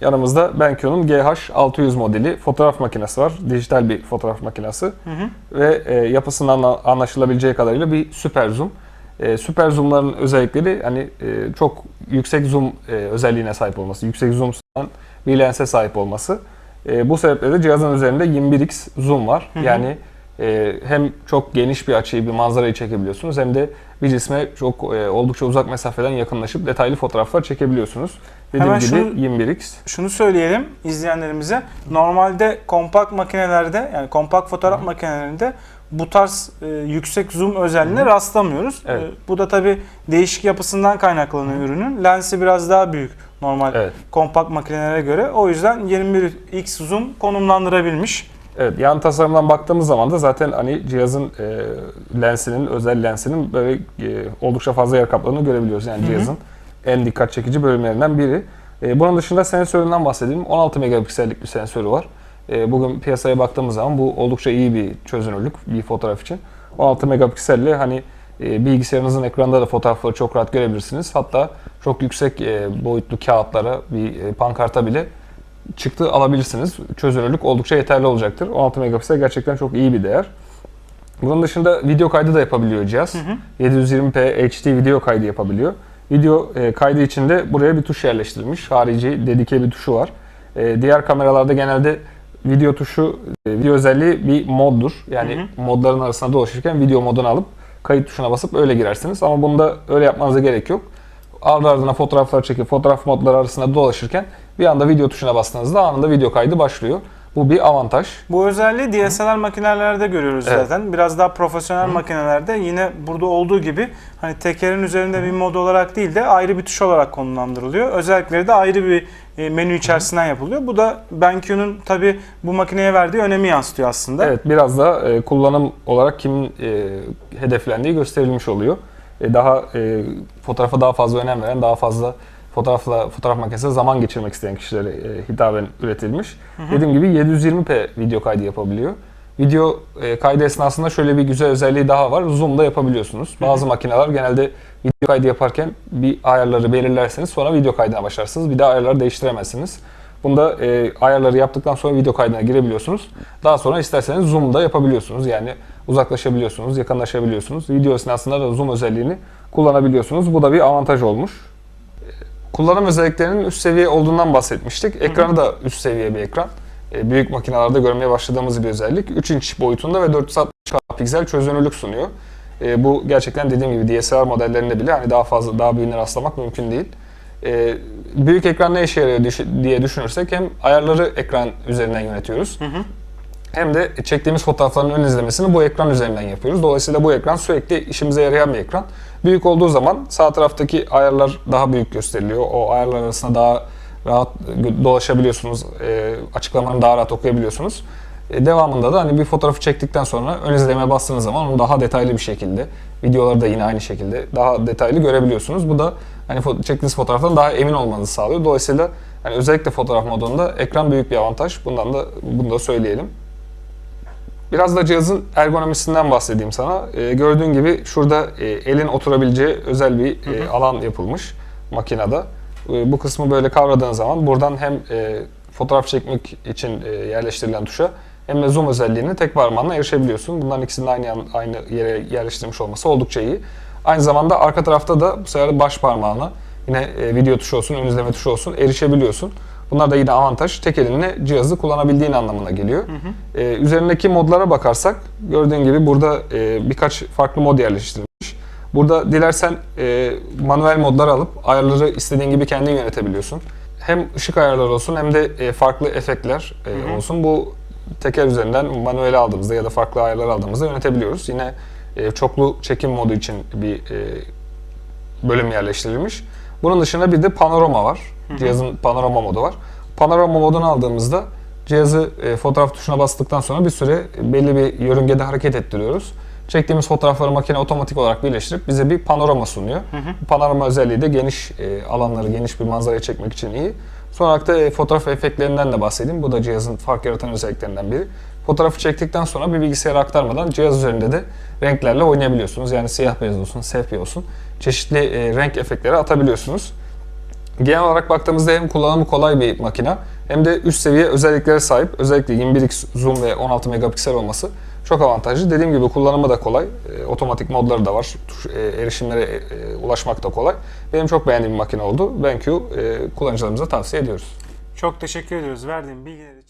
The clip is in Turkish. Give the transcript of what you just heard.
Yanımızda BenQ'nun GH600 modeli fotoğraf makinesi var. Dijital bir fotoğraf makinesi. Ve e, yapısından anla- anlaşılabileceği kadarıyla bir süper zoom. E, süper zoomların özellikleri hani e, çok yüksek zoom e, özelliğine sahip olması, yüksek zoom sunan bir lense sahip olması. E, bu sebeple de cihazın üzerinde 21x zoom var. Yani e, hem çok geniş bir açıyı, bir manzarayı çekebiliyorsunuz hem de bir cisme çok e, oldukça uzak mesafeden yakınlaşıp detaylı fotoğraflar çekebiliyorsunuz. Dediğim Hemen gibi şunu- 21x. Şunu söyleyelim izleyenlerimize. Normalde kompakt makinelerde yani kompakt fotoğraf makinelerinde bu tarz e, yüksek zoom özelliğine rastlamıyoruz. Evet. E, bu da tabi değişik yapısından kaynaklanıyor ürünün. Lensi biraz daha büyük normal Evet. kompakt makinelere göre. O yüzden 21x zoom konumlandırabilmiş. Evet, yan tasarımdan baktığımız zaman da zaten hani cihazın e, lensinin, özel lensinin böyle e, oldukça fazla yer kapladığını görebiliyoruz. Yani cihazın en dikkat çekici bölümlerinden biri. E, bunun dışında sensöründen bahsedelim. 16 megapiksellik bir sensörü var. E, bugün piyasaya baktığımız zaman bu oldukça iyi bir çözünürlük bir fotoğraf için. 16 megapikselli hani e, bilgisayarınızın ekranında da fotoğrafları çok rahat görebilirsiniz. Hatta çok yüksek e, boyutlu kağıtlara, bir e, pankarta bile çıktı alabilirsiniz. Çözünürlük oldukça yeterli olacaktır. 16 megapiksel gerçekten çok iyi bir değer. Bunun dışında video kaydı da yapabiliyor cihaz. 720p HD video kaydı yapabiliyor. Video e, kaydı için de buraya bir tuş yerleştirilmiş. Harici dedike bir tuşu var. E, diğer kameralarda genelde video tuşu, e, video özelliği bir moddur. Yani modların arasında dolaşırken video modunu alıp kayıt tuşuna basıp öyle girersiniz. Ama bunda öyle yapmanıza gerek yok. Ardı ardına fotoğraflar çekip fotoğraf modları arasında dolaşırken bir anda video tuşuna bastığınızda anında video kaydı başlıyor. Bu bir avantaj. Bu özelliği DSLR makinelerde görüyoruz Evet. zaten. Biraz daha profesyonel makinelerde yine burada olduğu gibi hani tekerin üzerinde bir mod olarak değil de ayrı bir tuş olarak konumlandırılıyor. Özellikleri de ayrı bir e, menü içerisinden yapılıyor. Bu da BenQ'nun tabi bu makineye verdiği önemi yansıtıyor aslında. Evet biraz da e, kullanım olarak kimin e, hedeflendiği gösterilmiş oluyor. E, daha e, fotoğrafa daha fazla önem veren, daha fazla fotoğrafla fotoğraf makinesinde zaman geçirmek isteyen kişilere e, hitaben üretilmiş. Dediğim gibi 720p video kaydı yapabiliyor. Video e, kaydı esnasında şöyle bir güzel özelliği daha var. Zoom da yapabiliyorsunuz. Bazı makineler genelde video kaydı yaparken bir ayarları belirlerseniz sonra video kaydına başlarsınız. Bir daha ayarları değiştiremezsiniz. Bunda e, ayarları yaptıktan sonra video kaydına girebiliyorsunuz. Daha sonra isterseniz zoom da yapabiliyorsunuz. Yani uzaklaşabiliyorsunuz, yakınlaşabiliyorsunuz. Video esnasında da zoom özelliğini kullanabiliyorsunuz. Bu da bir avantaj olmuş. Kullanım özelliklerinin üst seviye olduğundan bahsetmiştik. Ekranı da üst seviye bir ekran. E, Büyük makinelerde görmeye başladığımız bir özellik. 3 inç boyutunda ve 460 piksel çözünürlük sunuyor. E, bu gerçekten dediğim gibi DSLR modellerinde bile hani daha fazla daha büyüğüne rastlamak mümkün değil. E, büyük ekran ne işe yarıyor diye düşünürsek hem ayarları ekran üzerinden yönetiyoruz. Hem de çektiğimiz fotoğrafların ön izlemesini bu ekran üzerinden yapıyoruz. Dolayısıyla bu ekran sürekli işimize yarayan bir ekran. Büyük olduğu zaman sağ taraftaki ayarlar daha büyük gösteriliyor. O ayarlar arasında daha rahat dolaşabiliyorsunuz. E, açıklamalarını daha rahat okuyabiliyorsunuz. E, devamında da hani bir fotoğrafı çektikten sonra ön izlemeye bastığınız zaman onu daha detaylı bir şekilde, videoları da yine aynı şekilde daha detaylı görebiliyorsunuz. Bu da hani çektiğiniz fotoğraftan daha emin olmanızı sağlıyor. Dolayısıyla hani özellikle fotoğraf modunda ekran büyük bir avantaj. Bundan da bunu da söyleyelim. Biraz da cihazın ergonomisinden bahsedeyim sana. Ee, gördüğün gibi şurada e, elin oturabileceği özel bir e, alan yapılmış makinede. E, bu kısmı böyle kavradığın zaman buradan hem e, fotoğraf çekmek için e, yerleştirilen tuşa hem de zoom özelliğine tek parmağınla erişebiliyorsun. Bunların ikisinin aynı yan- aynı yere yerleştirilmiş olması oldukça iyi. Aynı zamanda arka tarafta da bu sefer baş parmağına yine e, video tuşu olsun, ön izleme tuşu olsun erişebiliyorsun. Bunlar da yine avantaj. Tek elinle cihazı kullanabildiğin anlamına geliyor. Ee, üzerindeki modlara bakarsak gördüğün gibi burada e, birkaç farklı mod yerleştirilmiş. Burada dilersen e, manuel modları alıp ayarları istediğin gibi kendin yönetebiliyorsun. Hem ışık ayarları olsun hem de e, farklı efektler e, olsun. Bu teker üzerinden manuel aldığımızda ya da farklı ayarlar aldığımızda yönetebiliyoruz. Yine e, çoklu çekim modu için bir e, bölüm yerleştirilmiş. Bunun dışında bir de panorama var. Cihazın panorama modu var. Panorama modunu aldığımızda cihazı e, fotoğraf tuşuna bastıktan sonra bir süre belli bir yörüngede hareket ettiriyoruz. Çektiğimiz fotoğrafları makine otomatik olarak birleştirip bize bir panorama sunuyor. Bu panorama özelliği de geniş e, alanları, geniş bir manzarayı çekmek için iyi. Son olarak da e, fotoğraf efektlerinden de bahsedeyim. Bu da cihazın fark yaratan özelliklerinden biri. Fotoğrafı çektikten sonra bir bilgisayara aktarmadan cihaz üzerinde de renklerle oynayabiliyorsunuz. Yani siyah beyaz olsun, sepya olsun. Çeşitli e, renk efektleri atabiliyorsunuz. Genel olarak baktığımızda hem kullanımı kolay bir makine hem de üst seviye özelliklere sahip. Özellikle 21x zoom ve 16 megapiksel olması çok avantajlı. Dediğim gibi kullanımı da kolay. E, otomatik modları da var. Tuş, e, erişimlere e, ulaşmak da kolay. Benim çok beğendiğim bir makine oldu. BenQ e, kullanıcılarımıza tavsiye ediyoruz. Çok teşekkür ediyoruz verdiğin bilgiler için.